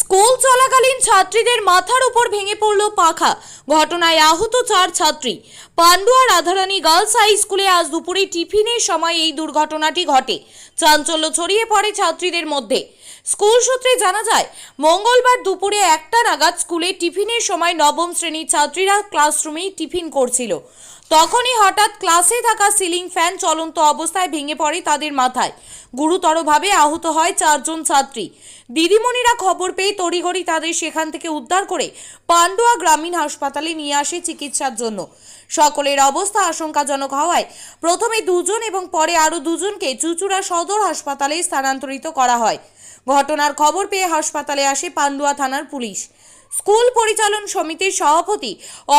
School চলাকালীন ছাত্রীদের মাথার উপর ভেঙে পড়ল পাখা। ঘটনায় আহত চার ছাত্রী। পান্ডুয়া রাধারানী গার্লস হাই স্কুলে আজ দুপুরে টিফিনের সময় এই দুর্ঘটনাটি ঘটে। চাঞ্চল্য ছড়িয়ে পড়ে ছাত্রীদের মধ্যে। স্কুল সূত্রে জানা যায়, মঙ্গলবার দুপুরে একটা নাগাদ স্কুলে টিফিনের সময় নবম শ্রেণির ছাত্রীরা ক্লাসরুমেই টিফিন করছিল। তখনই হঠাৎ ক্লাসে থাকা সিলিং ফ্যান চলন্ত অবস্থায় ভেঙে পড়ে তাদের মাথায়। গুরুতরভাবে আহত হয় চারজন ছাত্রী। দিদিমণিরা খবর পেয়ে তড়িঘড়ি তাদের সেখান থেকে উদ্ধার করে পান্ডুয়া গ্রামীণ হাসপাতালে নিয়ে আসে চিকিৎসার জন্য। সকলের অবস্থা আশঙ্কাজনক হওয়ায় প্রথমে দুজন এবং পরে আরও দুজনকে চুচুড়া সদর হাসপাতালে স্থানান্তরিত করা হয়। ঘটনার খবর পেয়ে হাসপাতালে আসে পান্ডুয়া থানার পুলিশ। স্কুল পরিচালন সমিতির সভাপতি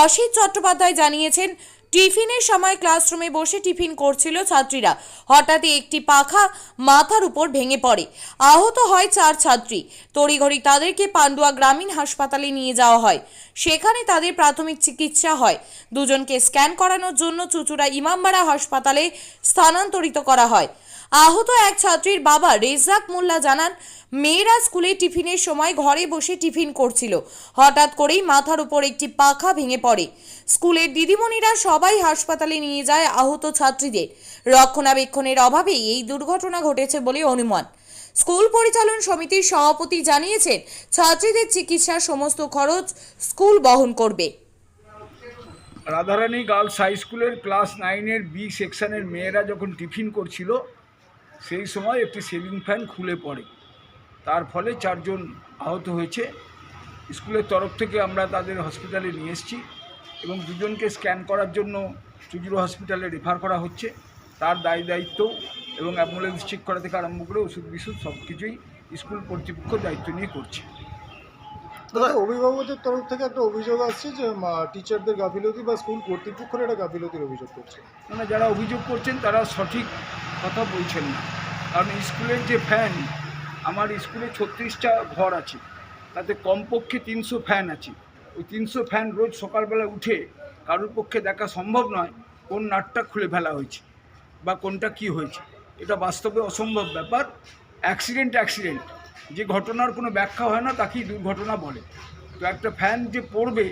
অসিত চট্টোপাধ্যায় জানিয়েছেন টিফিনের সময় ক্লাসরুমে বসে টিফিন করছিল ছাত্রীরা। হঠাৎই একটি পাখা মাথার উপর ভেঙে পড়ে। আহত হয় চার ছাত্রী। তড়িঘড়ি তাদেরকে পান্ডুয়া গ্রামীণ হাসপাতালে নিয়ে যাওয়া হয়। সেখানে তাদের প্রাথমিক চিকিৎসা হয়। দুজনকে স্ক্যান করানোর জন্য চুচুড়া ইমামবাড়া হাসপাতালে স্থানান্তরিত করা হয়। আহত এক ছাত্রীর বাবা রেজাক মোল্লা জানান, মেয়েরা স্কুলে টিফিনের সময় ঘরে বসে টিফিন করছিল। হঠাৎ করেই মাথার উপর একটি পাখা ভেঙে পড়ে। স্কুলের দিদিমণিরা সবাই হাসপাতালে নিয়ে যায় আহত ছাত্রীদের। রক্ষণাবেক্ষণের অভাবেই এই দুর্ঘটনা ঘটেছে বলে অনুমান। স্কুল পরিচালন সমিতির সভাপতি জানিয়েছেন, ছাত্রীদের চিকিৎসার সমস্ত খরচ স্কুল বহন করবে। রাধারানী গার্লস হাই স্কুলের ক্লাস নাইনের বি সেকশনের মেয়েরা যখন টিফিন করছিল সেই সময় একটি সিলিং ফ্যান খুলে পড়ে। তার ফলে চারজন আহত হয়েছে। স্কুলের তরফ থেকে আমরা তাদের হসপিটালে নিয়ে এসেছি এবং দুজনকে স্ক্যান করার জন্য চুজুরো হসপিটালে রেফার করা হচ্ছে। তার দায় দায়িত্ব এবং অ্যাম্বুলেন্স ঠিক করা থেকে আরম্ভ করে ওষুধ বিশুধ সব কিছুই স্কুল কর্তৃপক্ষ দায়িত্ব নিয়ে করছে। দাদা অভিভাবকদের তরফ থেকে একটা অভিযোগ আসছে যে টিচারদের গাফিলতি বা স্কুল কর্তৃপক্ষের একটা গাফিলতির অভিযোগ করছে। মানে যারা অভিযোগ করছেন তারা সঠিক কথা বলছেন না। কারণ স্কুলের যে ফ্যান আমার স্কুলে ছত্রিশটা ঘর আছে। তাতে কমপক্ষে তিনশো ফ্যান আছে। ওই তিনশো ফ্যান রোজ সকালবেলা উঠে কারোর পক্ষে দেখা সম্ভব নয় কোন নাটটা খুলে ফেলা হয়েছে বা কোনটা কি হয়েছে। এটা বাস্তবে অসম্ভব ব্যাপার। অ্যাক্সিডেন্ট অ্যাক্সিডেন্ট যে ঘটনার কোনো ব্যাখ্যা হয় না, তাকেই দুর্ঘটনা বলে। তো একটা ফ্যান যে পড়বে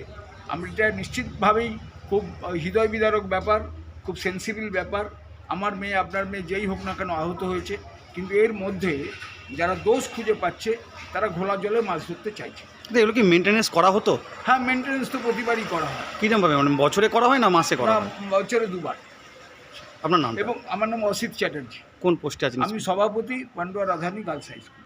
আমি এটা নিশ্চিতভাবেই খুব, হৃদয় বিদারক ব্যাপার, খুব সেন্সিবল ব্যাপার। আমার মেয়ে আপনার মেয়ে যেই হোক না কেন আহত হয়েছে কিন্তু এর মধ্যে যারা দোষ খুঁজে পাচ্ছে তারা ঘোলা জলে মাছ ধরতে চাইছে। এগুলো কি মেনটেনেন্স করা হতো? হ্যাঁ মেনটেন্যান্স তো প্রতিবারই করা হয়। কীরকমভাবে মানে বছরে করা হয় না মাসে করা হয়? বছরে দুবার। আপনার নাম এবং আমার নাম অসিত চ্যাটার্জি। কোন পোস্টে আছেন? আমি সভাপতি Pandua Radhani girls high school.